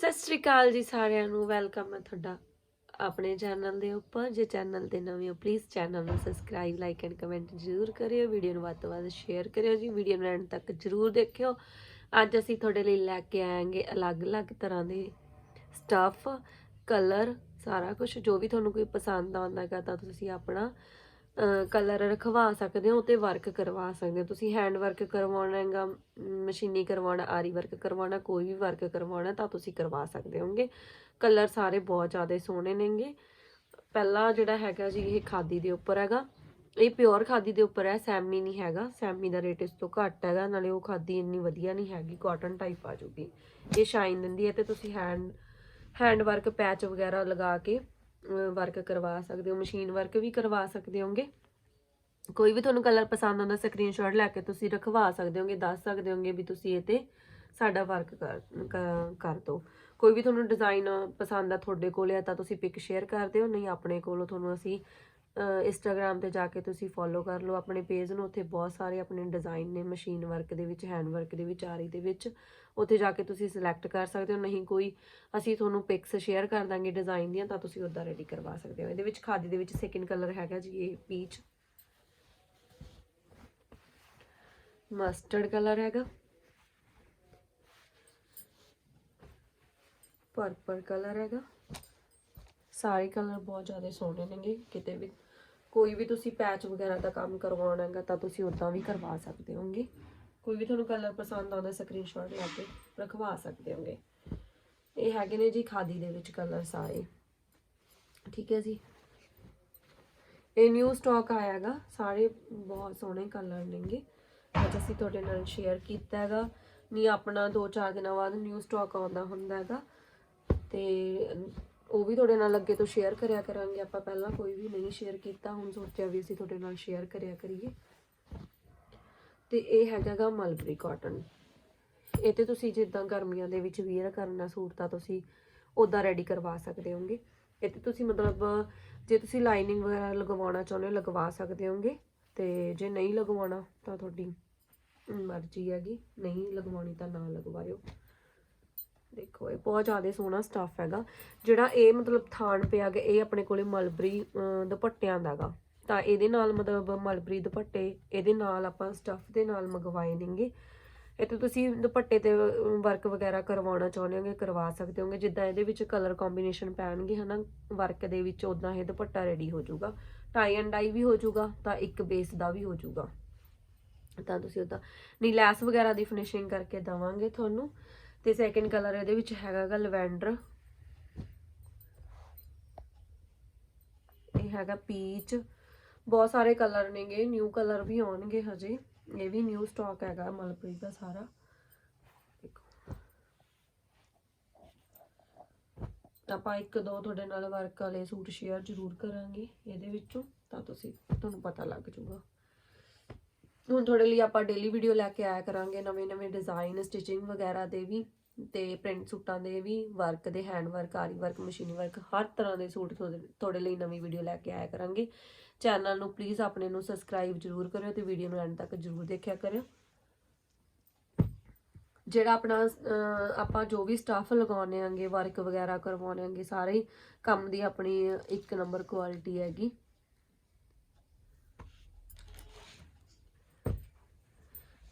ਸਤਿ ਸ਼੍ਰੀ ਅਕਾਲ ਜੀ ਸਾਰਿਆਂ ਨੂੰ, ਵੈਲਕਮ ਹੈ ਤੁਹਾਡਾ ਆਪਣੇ ਚੈਨਲ ਦੇ ਉੱਪਰ। ਜੇ ਚੈਨਲ ਤੇ ਨਵੇਂ ਹੋ ਪਲੀਜ਼ ਚੈਨਲ ਨੂੰ ਸਬਸਕ੍ਰਾਈਬ ਲਾਈਕ ਐਂਡ ਕਮੈਂਟ ਜ਼ਰੂਰ ਕਰਿਓ। ਵੀਡੀਓ ਨੂੰ ਵੱਧ ਤੋਂ ਵੱਧ ਸ਼ੇਅਰ ਕਰਿਓ ਜੀ। ਵੀਡੀਓ ਨੂੰ ਐਂਡ ਤੱਕ ਜ਼ਰੂਰ ਦੇਖਿਓ। ਅੱਜ ਅਸੀਂ ਤੁਹਾਡੇ ਲਈ ਲੈ ਕੇ ਆਏਗੇ ਅਲੱਗ-ਅਲੱਗ ਤਰ੍ਹਾਂ ਦੇ ਸਟਫ ਕਲਰ ਸਾਰਾ ਕੁਝ ਜੋ ਵੀ ਤੁਹਾਨੂੰ ਕੋਈ ਪਸੰਦ ਆਉਂਦਾ ਹੈਗਾ ਤਾਂ ਤੁਸੀਂ ਆਪਣਾ ਕਲਰ ਰਖਵਾ ਸਕਦੇ ਹੋ ਤੇ ਵਰਕ ਕਰਵਾ ਸਕਦੇ ਹੋ। ਤੁਸੀਂ ਹੈਂਡ ਵਰਕ ਕਰਵਾਉਣਾ ਹੈਗਾ ਮਸ਼ੀਨੀ ਕਰਵਾਉਣਾ, ਆਰੀ ਵਰਕ ਕਰਵਾਉਣਾ, ਕੋਈ ਵੀ ਵਰਕ ਕਰਵਾਉਣਾ, ਤਾਂ ਤੁਸੀਂ ਕਰਵਾ ਸਕਦੇ ਹੋਗੇ ਕਲਰ ਸਾਰੇ ਬਹੁਤ ਜ਼ਿਆਦਾ ਸੋਹਣੇ ਨੇਗੇ। ਪਹਿਲਾ ਜਿਹੜਾ ਹੈਗਾ ਜੀ, ਇਹ ਖਾਦੀ ਦੇ ਉੱਪਰ ਹੈਗਾ। ਇਹ ਪਿਓਰ ਖਾਦੀ ਦੇ ਉੱਪਰ ਹੈ, ਸੈਮੀ ਨਹੀਂ ਹੈਗਾ। ਸੈਮੀ ਦਾ ਰੇਟ ਇਸ ਤੋਂ ਘੱਟ ਹੈਗਾ, ਨਾਲੇ ਉਹ ਖਾਦੀ ਇੰਨੀ ਵਧੀਆ ਨਹੀਂ ਹੈਗੀ ਕਾਟਨ ਟਾਈਪ ਆ ਜੂਗੀ। ਇਹ ਸ਼ਾਈਨ ਦਿੰਦੀ ਹੈ ਤੇ ਤੁਸੀਂ ਹੈਂਡ ਹੈਂਡ ਵਰਕ ਪੈਚ ਵਗੈਰਾ ਲਗਾ ਕੇ ਵਰਕ ਕਰਵਾ ਸਕਦੇ ਹੋ ਮਸ਼ੀਨ ਵਰਕ ਵੀ ਕਰਵਾ ਸਕਦੇ ਹੋਗੇ ਕੋਈ ਵੀ ਤੁਹਾਨੂੰ ਕਲਰ ਪਸੰਦ ਆਉਂਦਾ ਸਕਰੀਨਸ਼ਾਟ ਲੈ ਕੇ ਤੁਸੀਂ ਰਖਵਾ ਸਕਦੇ ਹੋਗੇ ਦੱਸ ਸਕਦੇ ਹੋਗੇ ਵੀ ਤੁਸੀਂ ਇਹ ਤੇ ਸਾਡਾ ਵਰਕ ਕਰ, ਕ- ਕਰ ਦਿਓ ਕੋਈ ਵੀ ਤੁਹਾਨੂੰ ਡਿਜ਼ਾਈਨ ਪਸੰਦ ਆ ਤੁਹਾਡੇ ਕੋਲ ਆ ਤਾਂ ਤੁਸੀਂ ਪਿਕ ਸ਼ੇਅਰ ਕਰ ਦਿਓ, ਨਹੀਂ ਆਪਣੇ ਕੋਲੋਂ ਤੁਹਾਨੂੰ ਅਸੀਂ ਇੰਸਟਾਗ੍ਰam ਤੇ ਜਾ ਕੇ ਤੁਸੀਂ ਫੋਲੋ ਕਰ ਲਓ। ਆਪਣੇ ਪੇਜ ਨੂੰ ਉੱਥੇ ਬਹੁਤ ਸਾਰੇ ਆਪਣੇ ਡਿਜ਼ਾਈਨ ਨੇ ਮਸ਼ੀਨ ਵਰਕ ਦੇ ਵਿੱਚ ਹੈਂਡ ਵਰਕ ਦੇ ਵਿੱਚ, ਆਰੀ ਦੇ ਵਿੱਚ। ਉੱਥੇ ਜਾ ਕੇ ਤੁਸੀਂ ਸਿਲੈਕਟ ਕਰ ਸਕਦੇ ਹੋ। ਨਹੀਂ ਕੋਈ ਅਸੀਂ ਤੁਹਾਨੂੰ ਪਿਕਸ ਸ਼ੇਅਰ ਕਰ ਦਾਂਗੇ ਡਿਜ਼ਾਈਨ ਦੀਆਂ, ਤਾਂ ਤੁਸੀਂ ਉੱਦਾਂ ਰੈਡੀ ਕਰਵਾ ਸਕਦੇ ਹੋ। ਇਹਦੇ ਵਿੱਚ ਖਾਦੀ ਦੇ ਵਿੱਚ ਸੈਕਿੰਡ ਕਲਰ ਹੈਗਾ ਜੀ ਇਹ ਪੀਚ ਮਸਟਰਡ ਕਲਰ ਹੈਗਾ। ਪਰਪਲ ਕਲਰ ਹੈਗਾ। ਸਾਰੇ ਕਲਰ ਬਹੁਤ ਜ਼ਿਆਦਾ ਸੋਹਣੇ ਨੇਗੇ। ਕਿਤੇ ਵੀ ਕੋਈ ਵੀ ਤੁਸੀਂ ਪੈਚ ਵਗੈਰਾ ਦਾ ਕੰਮ ਕਰਵਾਉਣਾ ਹੈਗਾ ਤਾਂ ਤੁਸੀਂ ਉਦਾਂ ਵੀ ਕਰਵਾ ਸਕਦੇ ਹੋਗੇ। ਕੋਈ ਵੀ ਤੁਹਾਨੂੰ ਕਲਰ ਪਸੰਦ ਆਉਂਦਾ ਸਕਰੀਨਸ਼ਾਟ ਲੈ ਕੇ ਰਖਵਾ ਸਕਦੇ ਹੋਗੇ। ਇਹ ਹੈਗੇ ਨੇ ਜੀ ਖਾਦੀ ਦੇ ਵਿੱਚ ਕਲਰ ਸਾਰੇ ਠੀਕ ਹੈ ਜੀ। ਇਹ ਨਿਊ ਸਟਾਕ ਆਇਆ ਹੈਗਾ, ਸਾਰੇ ਬਹੁਤ ਸੋਹਣੇ ਕਲਰ ਨੇਗੇ। ਅੱਜ ਅਸੀਂ ਤੁਹਾਡੇ ਨਾਲ ਸ਼ੇਅਰ ਕੀਤਾ ਹੈਗਾ। ਨਹੀਂ, ਆਪਣਾ 2-4 ਦਿਨਾਂ ਬਾਅਦ ਨਿਊ ਸਟਾਕ ਆਉਂਦਾ ਹੁੰਦਾ ਹੈਗਾ। ਤੇ ਉਹ ਵੀ ਤੁਹਾਡੇ ਨਾਲ ਅੱਗੇ ਤੋਂ ਸ਼ੇਅਰ ਕਰਿਆ ਕਰਾਂਗੇ। ਆਪਾਂ ਪਹਿਲਾਂ ਕੋਈ ਵੀ ਨਹੀਂ ਸ਼ੇਅਰ ਕੀਤਾ, ਹੁਣ ਸੋਚਿਆ ਵੀ ਅਸੀਂ ਤੁਹਾਡੇ ਨਾਲ ਸ਼ੇਅਰ ਕਰਿਆ ਕਰੀਏ। ਤੇ ਇਹ ਹੈਗਾਗਾ ਮਲਬਰੀ ਕਾਟਨ ਇਹ ਤੇ ਤੁਸੀਂ ਜਿੱਦਾਂ ਗਰਮੀਆਂ ਦੇ ਵਿੱਚ ਵੀਅਰ ਕਰਨਾ ਸੂਟ ਤਾਂ ਤੁਸੀਂ ਉਦਾਂ ਰੈਡੀ ਕਰਵਾ ਸਕਦੇ ਹੋਗੇ। ਇਹ ਤੇ ਤੁਸੀਂ ਮਤਲਬ, ਜੇ ਤੁਸੀਂ ਲਾਈਨਿੰਗ ਵਗੈਰਾ ਲਗਵਾਉਣਾ ਚਾਹੁੰਦੇ ਹੋ, ਲਗਵਾ ਸਕਦੇ ਹੋਗੇ। ਤੇ ਜੇ ਨਹੀਂ ਲਗਵਾਉਣਾ ਤਾਂ ਤੁਹਾਡੀ ਮਰਜ਼ੀ ਹੈਗੀ। ਨਹੀਂ ਲਗਵਾਉਣੀ ਤਾਂ ਨਾ ਲਗਵਾਇਓ। ਦੇਖੋ, ਇਹ ਬਹੁਤ ਜ਼ਿਆਦਾ ਸੋਹਣਾ ਸਟੱਫ ਹੈਗਾ। ਜਿਹੜਾ ਇਹ ਮਤਲਬ ਥਾਣ ਪਿਆ ਗਿਆ ਇਹ ਆਪਣੇ ਕੋਲੇ ਮਲਬਰੀ ਦੁਪੱਟਿਆਂ ਦਾ ਗਾ ਤਾਂ ਇਹਦੇ ਨਾਲ ਮਤਲਬ ਮਲਬਰੀ ਦੁਪੱਟੇ, ਇਹਦੇ ਨਾਲ ਆਪਾਂ ਸਟੱਫ ਦੇ ਨਾਲ ਮੰਗਵਾਏ ਨੇਗੇ। ਇਹ ਤੇ ਤੁਸੀਂ ਦੁਪੱਟੇ ਤੇ ਵਰਕ ਵਗੈਰਾ ਕਰਵਾਉਣਾ ਚਾਹੁੰਦੇ ਹੋਗੇ, ਕਰਵਾ ਸਕਦੇ ਹੋਗੇ। ਜਿੱਦਾਂ ਇਹਦੇ ਵਿੱਚ ਕਲਰ ਕੰਬੀਨੇਸ਼ਨ ਪੈਣਗੇ, ਹਨਾ? ਵਰਕ ਦੇ ਵਿੱਚ ਉਦਾਂ ਇਹ ਦੁਪੱਟਾ ਰੈਡੀ ਹੋ ਜਾਊਗਾ। ਟਾਈ ਐਂਡ ਡਾਈ ਵੀ ਹੋ ਜਾਊਗਾ, ਤਾਂ ਇੱਕ ਬੇਸ ਦਾ ਵੀ ਹੋ ਜਾਊਗਾ। ਤਾਂ ਤੁਸੀਂ ਉਦਾਂ ਨਹੀਂ ਲੈਸ ਵਗੈਰਾ ਦੀ ਫਿਨਿਸ਼ਿੰਗ ਕਰਕੇ ਦਵਾਂਗੇ ਤੁਹਾਨੂੰ। ਤੇ ਸੈਕਿੰਡ ਕਲਰ ਇਹਦੇ ਵਿੱਚ ਹੈਗਾਗਾ ਲਵੈਂਡਰ। ਇਹ ਹੈਗਾ ਪੀਚ ਬਹੁਤ ਸਾਰੇ ਕਲਰ ਨੇਗੇ ਨਿਊ ਕਲਰ ਵੀ ਆਉਣਗੇ ਹਜੇ। ਇਹ ਵੀ ਨਿਊ ਸਟਾਕ ਹੈਗਾ ਮਲਪ੍ਰੀਤ ਦਾ ਸਾਰਾ। ਆਪਾਂ ਇੱਕ ਦੋ ਤੁਹਾਡੇ ਨਾਲ ਵਰਕ ਵਾਲੇ ਸੂਟ ਸ਼ੇਅਰ ਜ਼ਰੂਰ ਕਰਾਂਗੇ ਇਹਦੇ ਵਿੱਚੋਂ, ਤਾਂ ਤੁਸੀਂ, ਤੁਹਾਨੂੰ ਪਤਾ ਲੱਗ ਜਾਊਗਾ। ਹੁਣ ਤੁਹਾਡੇ ਲਈ ਆਪਾਂ ਡੇਲੀ ਵੀਡੀਓ ਲੈ ਕੇ ਆਇਆ ਕਰਾਂਗੇ, ਨਵੇਂ ਨਵੇਂ ਡਿਜ਼ਾਈਨ ਸਟਿਚਿੰਗ ਵਗੈਰਾ ਦੇ ਵੀ ਤੇ ਪ੍ਰਿੰਟ ਸੂਟਾਂ ਦੇ ਵੀ ਵਰਕ ਦੇ ਹੈਂਡ ਵਰਕ ਆਰੀ ਵਰਕ ਮਸ਼ੀਨੀ ਵਰਕ ਹਰ ਤਰ੍ਹਾਂ ਦੇ ਸੂਟ ਤੁਹਾਡੇ ਤੁਹਾਡੇ ਲਈ ਨਵੀਂ ਵੀਡੀਓ ਲੈ ਕੇ ਆਇਆ ਕਰਾਂਗੇ। ਚੈਨਲ ਨੂੰ ਪਲੀਜ਼ ਆਪਣੇ ਨੂੰ ਸਬਸਕ੍ਰਾਈਬ ਜ਼ਰੂਰ ਕਰਿਓ ਤੇ ਵੀਡੀਓ ਨੂੰ ਐਂਡ ਤੱਕ ਜ਼ਰੂਰ ਦੇਖਿਆ ਕਰਿਓ। ਜਿਹੜਾ ਆਪਣਾ ਆਪਾਂ ਜੋ ਵੀ ਸਟਾਫ ਲਗਾਉਣੇ ਆਂਗੇ ਵਰਕ ਵਗੈਰਾ ਕਰਵਾਉਣੇ ਆਂਗੇ, ਸਾਰੇ ਕੰਮ ਦੀ ਆਪਣੀ ਇੱਕ ਨੰਬਰ ਕੁਆਲਿਟੀ ਹੈਗੀ।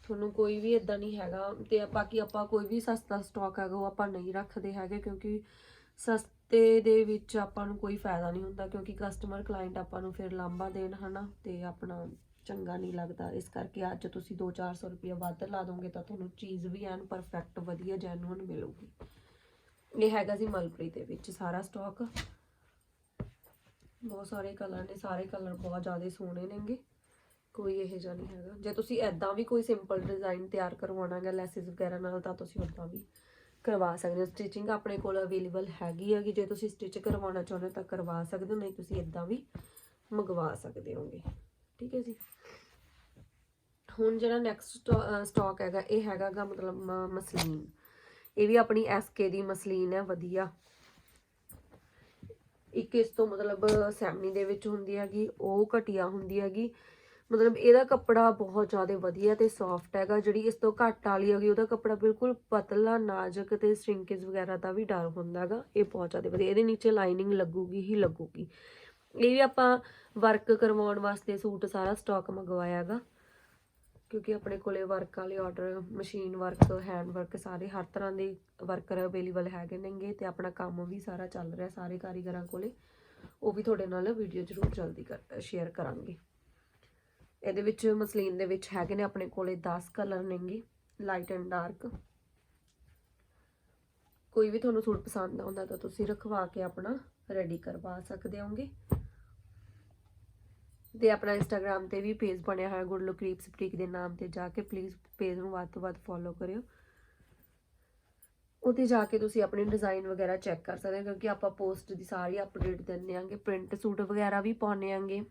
ਤੁਹਾਨੂੰ ਕੋਈ ਵੀ ਇਦਾਂ ਨਹੀਂ ਹੈਗਾ ਤੇ ਬਾਕੀ ਆਪਾਂ ਕੋਈ ਵੀ ਸਸਤਾ ਸਟਾਕ ਹੈਗਾ ਉਹ ਆਪਾਂ ਨਹੀਂ ਰੱਖਦੇ ਹੈਗੇ ਕਿਉਂਕਿ ਸਸਤੇ ਦੇ ਵਿੱਚ ਆਪਾਂ ਨੂੰ ਕੋਈ ਫਾਇਦਾ ਨਹੀਂ ਹੁੰਦਾ ਕਿਉਂਕਿ ਕਸਟਮਰ ਕਲਾਇੰਟ ਆਪਾਂ ਨੂੰ ਫਿਰ ਲਾਂਭਾ ਦੇਣ ਹਨਾ ਤੇ ਆਪਣਾ ਚੰਗਾ ਨਹੀਂ ਲੱਗਦਾ। ਇਸ ਕਰਕੇ ਅੱਜ ਤੁਸੀਂ 2-400 ਰੁਪਏ ਵੱਧ ਲਾ ਦੋਗੇ ਤਾਂ ਤੁਹਾਨੂੰ ਚੀਜ਼ ਵੀ ਐਨ ਪਰਫੈਕਟ ਵਧੀਆ ਜੈਨੂਇਨ ਮਿਲੂਗੀ। ਇਹ ਹੈਗਾ ਜੀ ਮਲਪਰੀ ਦੇ ਵਿੱਚ ਸਾਰਾ ਸਟਾਕ ਬਹੁਤ ਸਾਰੇ ਕਲਰ ਨੇ, ਸਾਰੇ ਕਲਰ ਬਹੁਤ ਜ਼ਿਆਦਾ ਸੋਹਣੇ ਨੇਗੇ। ਕੋਈ ਇਹ ਜਿਹਾ ਨਹੀਂ ਹੈਗਾ। ਜੇ ਤੁਸੀਂ ਐਦਾਂ ਵੀ ਕੋਈ ਸਿੰਪਲ ਡਿਜ਼ਾਈਨ ਤਿਆਰ ਕਰਵਾਉਣਾ ਲੈਸਿਸ ਵਗੈਰਾ ਨਾਲ, ਤਾਂ ਤੁਸੀਂ ਉਦਾਂ ਵੀ ਕਰਵਾ ਸਕਦੇ ਹੋ। ਸਟਿਚਿੰਗ ਆਪਣੇ ਕੋਲ ਅਵੇਲੇਬਲ ਹੈਗੀ ਹੈਗੀ। ਜੇ ਤੁਸੀਂ ਸਟਿਚ ਕਰਵਾਉਣਾ ਚਾਹੁੰਦੇ ਹੋ, ਤਾਂ ਕਰਵਾ ਸਕਦੇ ਹੋ। ਨਹੀਂ, ਤੁਸੀਂ ਐਦਾਂ ਵੀ ਮੰਗਵਾ ਸਕਦੇ ਹੋਗੇ। ਠੀਕ ਹੈ ਜੀ? ਹੁਣ ਜਿਹੜਾ ਨੈਕਸਟ ਸਟਾਕ ਹੈਗਾ, ਇਹ ਹੈਗਾਗਾ ਮਤਲਬ ਮਸਲੀਨ। ਇਹ ਵੀ ਆਪਣੀ ਐਸਕੇ ਦੀ ਮਸਲੀਨ ਹੈ, ਵਧੀਆ। ਇੱਕ ਇਸ ਤੋਂ ਮਤਲਬ ਸੈਮਨੀ ਦੇ ਵਿੱਚ ਹੁੰਦੀ ਹੈਗੀ, ਉਹ ਘਟੀਆ ਹੁੰਦੀ ਹੈਗੀ। ਮਤਲਬ ਇਹਦਾ ਕੱਪੜਾ ਬਹੁਤ ਜ਼ਿਆਦਾ ਵਧੀਆ ਤੇ ਸੌਫਟ ਹੈਗਾ, ਜਿਹੜੀ ਇਸ ਤੋਂ ਘੱਟ ਵਾਲੀ ਹੈਗੀ, ਉਹਦਾ ਕੱਪੜਾ ਬਿਲਕੁਲ ਪਤਲਾ, ਨਾਜ਼ੁਕ ਤੇ ਸ਼੍ਰਿੰਕੇਜ ਵਗੈਰਾ ਦਾ ਵੀ ਡਰ ਹੁੰਦਾ ਹੈਗਾ, ਇਹ ਬਹੁਤ ਜ਼ਿਆਦਾ ਵਧੀਆ। ਇਹਦੇ ਨੀਚੇ ਲਾਈਨਿੰਗ ਲੱਗੂਗੀ ਹੀ ਲੱਗੂਗੀ। ਇਹ ਵੀ ਆਪਾਂ ਵਰਕ ਕਰਵਾਉਣ ਵਾਸਤੇ ਸੂਟ ਸਾਰਾ ਸਟਾਕ ਮੰਗਵਾਇਆ ਹੈਗਾ, ਕਿਉਂਕਿ ਆਪਣੇ ਕੋਲੇ ਵਰਕ ਵਾਲੇ order machine work hand work ਸਾਰੇ ਹਰ ਤਰ੍ਹਾਂ ਦੇ ਵਰਕਰ ਅਵੇਲੇਬਲ ਹੈਗੇ ਨੇਗੇ ਤੇ ਆਪਣਾ ਕੰਮ ਵੀ ਸਾਰਾ ਚੱਲ ਰਿਹਾ ਸਾਰੇ ਕਾਰੀਗਰਾਂ ਕੋਲੇ। ਉਹ ਵੀ ਤੁਹਾਡੇ ਨਾਲ ਵੀਡੀਓ ਜ਼ਰੂਰ ਜਲਦੀ ਕਰ ਸ਼ੇਅਰ ਕਰਾਂਗੇ। ਇਹਦੇ ਵਿੱਚ ਮਸਲੀਨ ਦੇ ਵਿੱਚ ਹੈਗੇ ਨੇ ਆਪਣੇ ਕੋਲੇ 10 ਕਲਰ ਨੇਗੇ ਲਾਈਟ ਐਂਡ ਡਾਰਕ ਕੋਈ ਵੀ ਤੁਹਾਨੂੰ ਸੂਟ ਪਸੰਦ ਆਉਂਦਾ ਤਾਂ ਤੁਸੀਂ ਰਖਵਾ ਕੇ ਆਪਣਾ ਰੈਡੀ ਕਰਵਾ ਸਕਦੇ ਹੋਗੇ। ਤੇ ਆਪਣਾ ਇੰਸਟਾਗ੍ਰam ਤੇ ਵੀ ਪੇਜ ਬਣਿਆ ਹੋਇਆ ਗੁੱਡ ਲੁੱਕ ਰੀਪਸ ਬੁਟੀਕ ਦੇ ਨਾਮ ਤੇ ਜਾ ਕੇ ਪਲੀਜ਼ ਪੇਜ ਨੂੰ ਵੱਧ ਤੋਂ ਵੱਧ ਫੋਲੋ ਕਰਿਓ। ਉੱਥੇ ਜਾ ਕੇ ਤੁਸੀਂ ਆਪਣੇ ਡਿਜ਼ਾਈਨ ਵਗੈਰਾ ਚੈੱਕ ਕਰ ਸਕਦੇ ਹੋ, ਕਿਉਂਕਿ ਆਪਾਂ ਪੋਸਟ ਦੀ ਸਾਰੀ ਅਪਡੇਟ ਦਿੰਦੇ ਆਂਗੇ ਪ੍ਰਿੰਟ ਸੂਟ ਵਗੈਰਾ ਵੀ ਪਾਉਣੇ ਆਂਗੇ।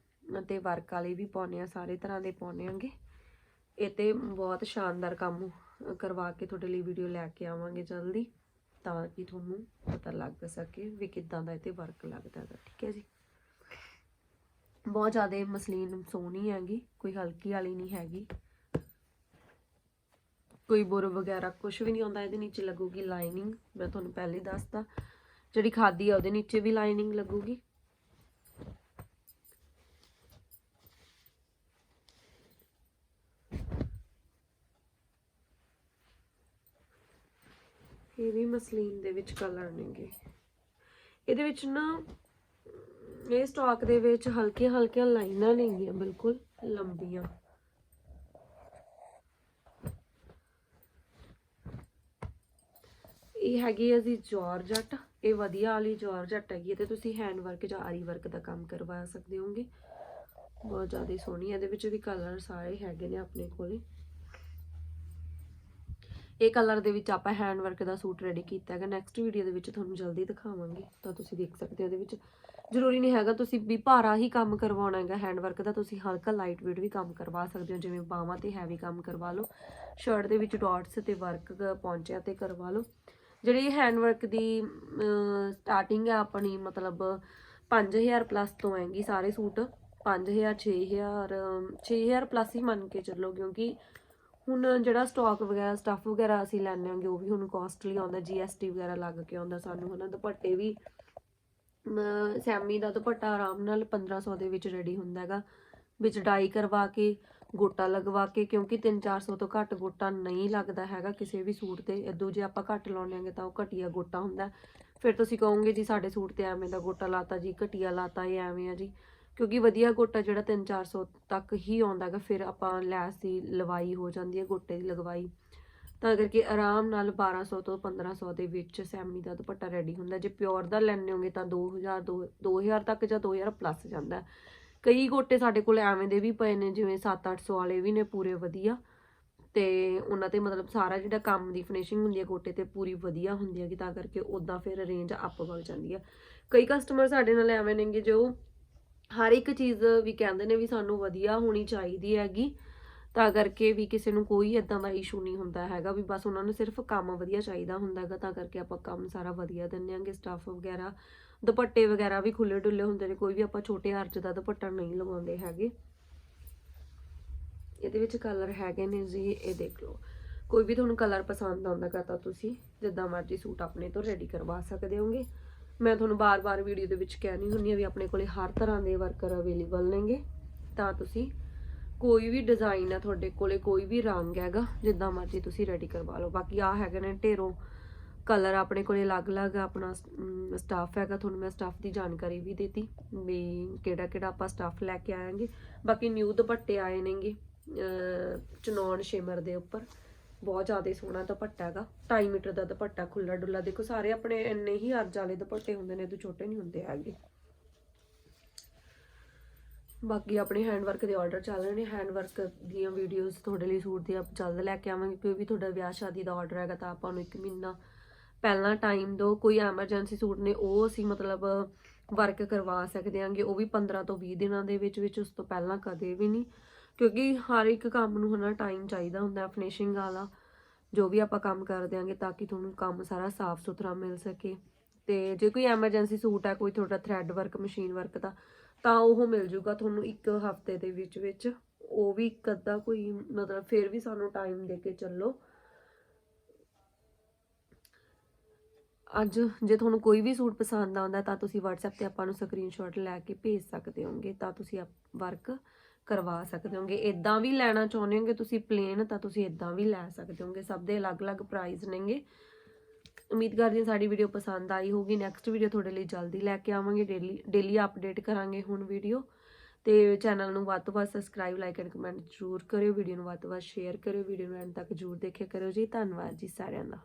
ਤੇ ਵਰਕ ਵਾਲੇ ਵੀ ਪਾਉਣੇ ਆ ਸਾਰੇ ਤਰ੍ਹਾਂ ਦੇ ਪਾਉਣੇ ਆਂਗੇ ਇਹ ਤੇ ਬਹੁਤ ਸ਼ਾਨਦਾਰ ਕੰਮ ਕਰਵਾ ਕੇ ਤੁਹਾਡੇ ਲਈ ਵੀਡੀਓ ਲੈ ਕੇ ਆਵਾਂਗੇ ਜਲਦੀ, ਤਾਂ ਕਿ ਤੁਹਾਨੂੰ ਪਤਾ ਲੱਗ ਸਕੇ ਵੀ ਕਿੱਦਾਂ ਦਾ ਇਹ ਤੇ ਵਰਕ ਲੱਗਦਾ ਹੈ ਠੀਕ ਹੈ ਜੀ? ਬਹੁਤ ਜ਼ਿਆਦਾ ਮਸਲੀਨ ਸੋਹਣੀ ਹੈਗੀ, ਕੋਈ ਹਲਕੀ ਵਾਲੀ ਨਹੀਂ ਹੈਗੀ। ਕੋਈ ਬੁਰ ਵਗੈਰਾ ਕੁਝ ਵੀ ਨਹੀਂ ਆਉਂਦਾ, ਇਹਦੇ ਨੀਚੇ ਲੱਗੂਗੀ ਲਾਈਨਿੰਗ ਮੈਂ ਤੁਹਾਨੂੰ ਪਹਿਲੇ ਦੱਸਦਾ ਜਿਹੜੀ ਖਾਦੀ ਆ, ਉਹਦੇ ਨੀਚੇ ਵੀ ਲਾਈਨਿੰਗ ਲੱਗੂਗੀ। ਇਹ ਵੀ ਮਸਲੀਨ ਦੇ ਵਿੱਚ ਕਲਰ ਨੇਗੇ। ਇਹਦੇ ਵਿੱਚ ਨਾ, ਇਹ ਸਟਾਕ ਦੇ ਵਿੱਚ ਹਲਕੀਆਂ ਹਲਕੀਆਂ ਲਾਈਨਾਂ ਨੇਗੀਆਂ, ਬਿਲਕੁਲ ਲੰਬੀਆਂ। ਇਹ ਹੈਗੀ ਹੈ ਜੀ ਜਾਰਜਟ ਇਹ ਵਧੀਆ ਵਾਲੀ ਜਾਰਜਟ ਹੈਗੀ ਹੈ ਤੇ ਤੁਸੀਂ ਹੈਂਡ ਵਰਕ ਜਾਂ ਆਰੀ ਵਰਕ ਦਾ ਕੰਮ ਕਰਵਾ ਸਕਦੇ ਹੋਗੇ। ਬਹੁਤ ਜ਼ਿਆਦਾ ਸੋਹਣੀ ਹੈ ਇਹਦੇ ਵਿੱਚ ਵੀ ਕਲਰ ਸਾਰੇ ਹੈਗੇ ਨੇ ਆਪਣੇ ਕੋਲੇ। ਇਹ ਕਲਰ ਦੇ ਵਿੱਚ ਆਪਾਂ ਹੈਂਡ ਵਰਕ ਦਾ ਸੂਟ ਰੈਡੀ ਕੀਤਾ ਹੈਗਾ। ਨੈਕਸਟ ਵੀਡੀਓ ਦੇ ਵਿੱਚ ਤੁਹਾਨੂੰ ਜਲਦੀ ਦਿਖਾਵਾਂਗੇ। ਤਾਂ ਤੁਸੀਂ ਦੇਖ ਸਕਦੇ ਹੋ ਇਹਦੇ ਵਿੱਚ। ਜ਼ਰੂਰੀ ਨਹੀਂ ਹੈਗਾ ਤੁਸੀਂ ਵੀ ਭਾਰਾ ਹੀ ਕੰਮ ਕਰਵਾਉਣਾ ਹੈਗਾ। ਹੈਂਡ ਵਰਕ ਦਾ ਤੁਸੀਂ ਹਲਕਾ ਲਾਈਟ ਵੇਟ ਵੀ ਕੰਮ ਕਰਵਾ ਸਕਦੇ ਹੋ। ਜਿਵੇਂ ਬਾਹਾਂ ਤੇ ਹੈਵੀ ਕੰਮ ਕਰਵਾ ਲਓ ਸ਼ਰਟ ਦੇ ਵਿੱਚ ਡਾਟਸ ਤੇ ਵਰਕ ਪਹੁੰਚਿਆ ਤੇ ਕਰਵਾ ਲਓ। ਜਿਹੜੀ ਹੈਂਡ ਵਰਕ ਦੀ ਸਟਾਰਟਿੰਗ ਹੈ ਆਪਣੀ, ਮਤਲਬ 5000 ਪਲੱਸ ਤੋਂ ਹੈਗੀ ਸਾਰੇ ਸੂਟ। 5000 6000 6000 ਪਲੱਸ ਹੀ ਮੰਨ ਕੇ ਚੱਲੋ। ਕਿਉਂਕਿ ਹੁਣ ਜਿਹੜਾ ਸਟਾਕ ਵਗੈਰਾ ਸਟੱਫ ਵਗੈਰਾ ਅਸੀਂ ਲੈਣੇ ਹਾਂਗੇ, ਉਹ ਵੀ ਹੁਣ ਕਾਸਟਲੀ ਆਉਂਦਾ ਜੀਐਸਟੀ ਵਗੈਰਾ ਲੱਗ ਕੇ ਆਉਂਦਾ ਸਾਨੂੰ, ਹਨਾ, ਦੁਪੱਟੇ ਵੀ। ਸੈਮੀ ਦਾ ਦੁਪੱਟਾ ਆਰਾਮ ਨਾਲ 1500 ਦੇ ਵਿੱਚ ਰੈਡੀ ਹੁੰਦਾ ਹੈਗਾ। ਵਿੱਚ ਡਾਈ ਕਰਵਾ ਕੇ, ਗੋਟਾ ਲਗਵਾ ਕੇ, ਕਿਉਂਕਿ 3-400 ਤੋਂ ਘੱਟ ਗੋਟਾ ਨਹੀਂ ਲੱਗਦਾ ਹੈਗਾ ਕਿਸੇ ਵੀ ਸੂਟ ਤੇ। ਇਦੋਂ ਜੇ ਆਪਾਂ ਘੱਟ ਲਾਉਂਦੇ ਆਂਗੇ ਤਾਂ ਉਹ ਘਟੀਆ ਗੋਟਾ ਹੁੰਦਾ। ਫਿਰ ਤੁਸੀਂ ਕਹੋਗੇ ਜੀ, ਸਾਡੇ ਸੂਟ ਤੇ ਐਵੇਂ ਦਾ ਗੋਟਾ ਲਾਤਾ ਜੀ, ਘਟੀਆ ਲਾਤਾ, ਇਹ ਐਵੇਂ ਆ ਜੀ। ਕਿਉਂਕਿ ਵਧੀਆ ਗੋਟਾ ਜਿਹੜਾ 3-400 ਤੱਕ ਹੀ ਆਉਂਦਾ ਹੈਗਾ, ਫਿਰ ਆਪਾਂ ਲੈਸ ਦੀ ਲਵਾਈ ਹੋ ਜਾਂਦੀ ਹੈ, ਗੋਟੇ ਦੀ ਲਗਵਾਈ। ਤਾਂ ਕਰਕੇ ਆਰਾਮ ਨਾਲ 1200 ਤੋਂ 1500 ਦੇ ਵਿੱਚ ਸੈਮਨੀ ਦਾ ਦੁਪੱਟਾ ਰੈਡੀ ਹੁੰਦਾ ਜੇ ਪਿਓਰ ਦਾ ਲੈਣੇ ਹੋਗੇ ਤਾਂ 2000 ਦੋ- 2000 ਤੱਕ ਜਾਂ 2000 ਪਲੱਸ ਜਾਂਦਾ ਕਈ ਗੋਟੇ ਸਾਡੇ ਕੋਲ ਐਵੇਂ ਦੇ ਵੀ ਪਏ ਨੇ, ਜਿਵੇਂ 7-800 ਵਾਲੇ ਵੀ ਨੇ ਪੂਰੇ ਵਧੀਆ। ਤੇ ਉਹਨਾਂ ਤੇ ਮਤਲਬ ਸਾਰਾ ਜਿਹੜਾ ਕੰਮ ਦੀ ਫਿਨਿਸ਼ਿੰਗ ਹੁੰਦੀ ਹੈ ਗੋਟੇ ਤੇ ਪੂਰੀ ਵਧੀਆ ਹੁੰਦੀ ਹੈ ਕਿ ਤਾਂ ਕਰਕੇ ਉਦਾਂ ਫਿਰ ਰੇਂਜ ਅਪ ਵਗ ਜਾਂਦੀ ਹੈ। ਕਈ ਕਸਟਮਰ ਸਾਡੇ ਨਾਲ ਐਵੇਂ ਨੇਗੇ ਜੋ ਹਰ ਇੱਕ ਚੀਜ਼ ਵੀ ਕਹਿੰਦੇ ਨੇ ਵੀ ਸਾਨੂੰ ਵਧੀਆ ਹੋਣੀ ਚਾਹੀਦੀ ਹੈਗੀ। ਤਾਂ ਕਰਕੇ ਵੀ ਕਿਸੇ ਨੂੰ ਕੋਈ ਇਦਾਂ ਦਾ ਇਸ਼ੂ ਨਹੀਂ ਹੁੰਦਾ ਹੈਗਾ ਵੀ ਬਸ ਉਹਨਾਂ ਨੂੰ ਸਿਰਫ ਕੰਮ ਵਧੀਆ ਚਾਹੀਦਾ ਹੁੰਦਾ ਹੈਗਾ, ਤਾਂ ਕਰਕੇ ਆਪਾਂ ਕੰਮ ਸਾਰਾ ਵਧੀਆ ਦਿੰਦੇ ਆਂਗੇ ਸਟਾਫ ਵਗੈਰਾ, ਦੁਪੱਟੇ ਵਗੈਰਾ ਵੀ ਖੁੱਲੇ ਡੁੱਲੇ ਹੁੰਦੇ ਨੇ, ਕੋਈ ਵੀ ਆਪਾਂ ਛੋਟੇ ਅਰਜ ਦਾ ਦੁਪੱਟਾ ਨਹੀਂ ਲਗਾਉਂਦੇ ਹੈਗੇ। ਇਹਦੇ ਵਿੱਚ ਕਲਰ ਹੈਗੇ ਨੇ ਜੀ, ਇਹ ਦੇਖ ਲਓ। ਕੋਈ ਵੀ ਤੁਹਾਨੂੰ ਕਲਰ ਪਸੰਦ ਆਉਂਦਾਗਾ ਤਾਂ ਤੁਸੀਂ ਜਿੱਦਾਂ ਮਰਜ਼ੀ ਸੂਟ ਆਪਣੇ ਤੋਂ ਰੈਡੀ ਕਰਵਾ ਸਕਦੇ ਹੋਗੇ। ਮੈਂ ਤੁਹਾਨੂੰ ਬਾਰ-ਬਾਰ ਵੀਡੀਓ ਦੇ ਵਿੱਚ ਕਹਿਣੀ ਹੁੰਦੀ ਆ ਵੀ ਆਪਣੇ ਕੋਲੇ ਹਰ ਤਰ੍ਹਾਂ ਦੇ ਵਰਕਰ ਅਵੇਲੇਬਲ ਨੇਗੇ। ਤਾਂ ਤੁਸੀਂ ਕੋਈ ਵੀ ਡਿਜ਼ਾਈਨ ਆ ਤੁਹਾਡੇ ਕੋਲੇ, ਕੋਈ ਵੀ ਰੰਗ ਹੈਗਾ, ਜਿੱਦਾਂ ਮਰਜ਼ੀ ਤੁਸੀਂ ਰੈਡੀ ਕਰਵਾ ਲਓ। ਬਾਕੀ ਆ ਹੈਗੇ ਨੇ ਢੇਰੋਂ ਕਲਰ ਆਪਣੇ ਕੋਲੇ ਅਲੱਗ-ਅਲੱਗ, ਆਪਣਾ ਸਟਾਫ ਹੈਗਾ। ਤੁਹਾਨੂੰ ਮੈਂ ਸਟਾਫ ਦੀ ਜਾਣਕਾਰੀ ਵੀ ਦਿੱਤੀ ਵੀ ਕਿਹੜਾ ਕਿਹੜਾ ਆਪਾਂ ਸਟਾਫ ਲੈ ਕੇ ਆਵਾਂਗੇ। ਬਾਕੀ ਨਿਊ ਦੁਪੱਟੇ ਆਏ ਨੇਗੇ, ਅਹ ਚਨੌਨ ਸ਼ਿਮਰ ਦੇ ਉੱਪਰ। ਬਹੁਤ ਜ਼ਿਆਦਾ ਸੋਹਣਾ ਦੁਪੱਟਾ ਹੈਗਾ। 2.5 ਮੀਟਰ ਦਾ ਦੁਪੱਟਾ ਖੁੱਲਾ ਡੁੱਲਾ ਦੇਖੋ ਸਾਰੇ ਆਪਣੇ ਇੰਨੇ ਹੀ ਅਰਜ ਵਾਲੇ ਦੁਪੱਟੇ ਹੁੰਦੇ ਨੇ ਤੇ ਛੋਟੇ ਨਹੀਂ ਹੁੰਦੇ ਹੈਗੇ। ਬਾਕੀ ਆਪਣੇ ਹੈਂਡਵਰਕ ਦੇ ਆਰਡਰ ਚੱਲ ਰਹੇ ਨੇ। ਹੈਂਡਵਰਕ ਦੀਆਂ ਵੀਡੀਓਜ਼ ਤੁਹਾਡੇ ਲਈ ਸੂਟ ਦੀਆਂ ਜਲਦ ਲੈ ਕੇ ਆਵਾਂਗੇ ਕੋਈ ਵੀ ਤੁਹਾਡਾ ਵਿਆਹ ਸ਼ਾਦੀ ਦਾ ਆਰਡਰ ਹੈਗਾ ਤਾਂ ਆਪਾਂ ਨੂੰ 1 ਮਹੀਨਾ ਪਹਿਲਾਂ ਟਾਈਮ ਦਿਓ ਕੋਈ ਐਮਰਜੈਂਸੀ ਸੂਟ ਨੇ, ਉਹ ਅਸੀਂ ਮਤਲਬ ਵਰਕ ਕਰਵਾ ਸਕਦੇ ਆਂਗੇ ਉਹ ਵੀ 15 ਤੋਂ 20 ਦਿਨਾਂ ਦੇ ਵਿੱਚ ਵਿੱਚ ਉਸ ਤੋਂ ਪਹਿਲਾਂ ਕਦੇ ਵੀ ਨਹੀਂ। ਕਿਉਂਕਿ ਹਰ ਇੱਕ ਕੰਮ ਨੂੰ ਹਨਾ ਟਾਈਮ ਚਾਹੀਦਾ ਹੁੰਦਾ ਫਿਨਿਸ਼ਿੰਗ ਵਾਲਾ, ਜੋ ਵੀ ਆਪਾਂ ਕੰਮ ਕਰ ਦਿਆਂਗੇ ਤਾਂ ਕਿ ਤੁਹਾਨੂੰ ਕੰਮ ਸਾਰਾ ਸਾਫ਼ ਸੁਥਰਾ ਮਿਲ ਸਕੇ। ਤੇ ਜੇ ਕੋਈ ਐਮਰਜੈਂਸੀ ਸੂਟ ਹੈ ਕੋਈ ਤੁਹਾਡਾ ਥ੍ਰੈਡ ਵਰਕ ਮਸ਼ੀਨ ਵਰਕ ਦਾ, ਤਾਂ ਉਹ ਮਿਲ ਜੂਗਾ ਤੁਹਾਨੂੰ ਇੱਕ ਹਫ਼ਤੇ ਦੇ ਵਿੱਚ ਵਿੱਚ। ਉਹ ਵੀ ਇੱਕ ਅੱਧਾ ਕੋਈ ਮਤਲਬ ਫਿਰ ਵੀ ਸਾਨੂੰ ਟਾਈਮ ਦੇ ਕੇ ਚੱਲੋ। ਅੱਜ ਜੇ ਤੁਹਾਨੂੰ ਕੋਈ ਵੀ ਸੂਟ ਪਸੰਦ ਆਉਂਦਾ ਤਾਂ ਤੁਸੀਂ WhatsApp ਤੇ ਆਪਾਂ ਨੂੰ ਸਕਰੀਨਸ਼ਾਟ ਲੈ ਕੇ ਭੇਜ ਸਕਦੇ ਹੋਗੇ, ਤਾਂ ਤੁਸੀਂ ਵਰਕ ਕਰਵਾ ਸਕਦੇ ਹੋਗੇ। ਇਦਾਂ ਵੀ ਲੈਣਾ ਚਾਹੁੰਦੇ ਹੋਗੇ ਤੁਸੀਂ ਪਲੇਨ ਤਾਂ ਤੁਸੀਂ ਇਦਾਂ ਵੀ ਲੈ ਸਕਦੇ ਹੋਗੇ। ਸਭ ਦੇ ਅਲੱਗ-ਅਲੱਗ ਪ੍ਰਾਈਸ ਨੇਗੇ। ਉਮੀਦ ਕਰਦੀ ਹਾਂ ਸਾਡੀ ਵੀਡੀਓ ਪਸੰਦ ਆਈ ਹੋਊਗੀ। ਨੈਕਸਟ ਵੀਡੀਓ ਤੁਹਾਡੇ ਲਈ ਜਲਦੀ ਲੈ ਕੇ ਆਵਾਂਗੇ। ਡੇਲੀ ਡੇਲੀ ਅਪਡੇਟ ਕਰਾਂਗੇ ਹੁਣ ਵੀਡੀਓ ਤੇ ਚੈਨਲ ਨੂੰ ਵੱਧ ਤੋਂ ਵੱਧ ਸਬਸਕ੍ਰਾਈਬ ਲਾਈਕ ਐਂਡ ਕਮੈਂਟ ਜ਼ਰੂਰ ਕਰਿਓ। ਵੀਡੀਓ ਨੂੰ ਵੱਧ ਤੋਂ ਵੱਧ ਸ਼ੇਅਰ ਕਰਿਓ। ਵੀਡੀਓ ਨੂੰ ਐਂਡ ਤੱਕ ਜ਼ਰੂਰ ਦੇਖਿਆ ਕਰਿਓ ਜੀ। ਧੰਨਵਾਦ ਜੀ ਸਾਰਿਆਂ ਦਾ।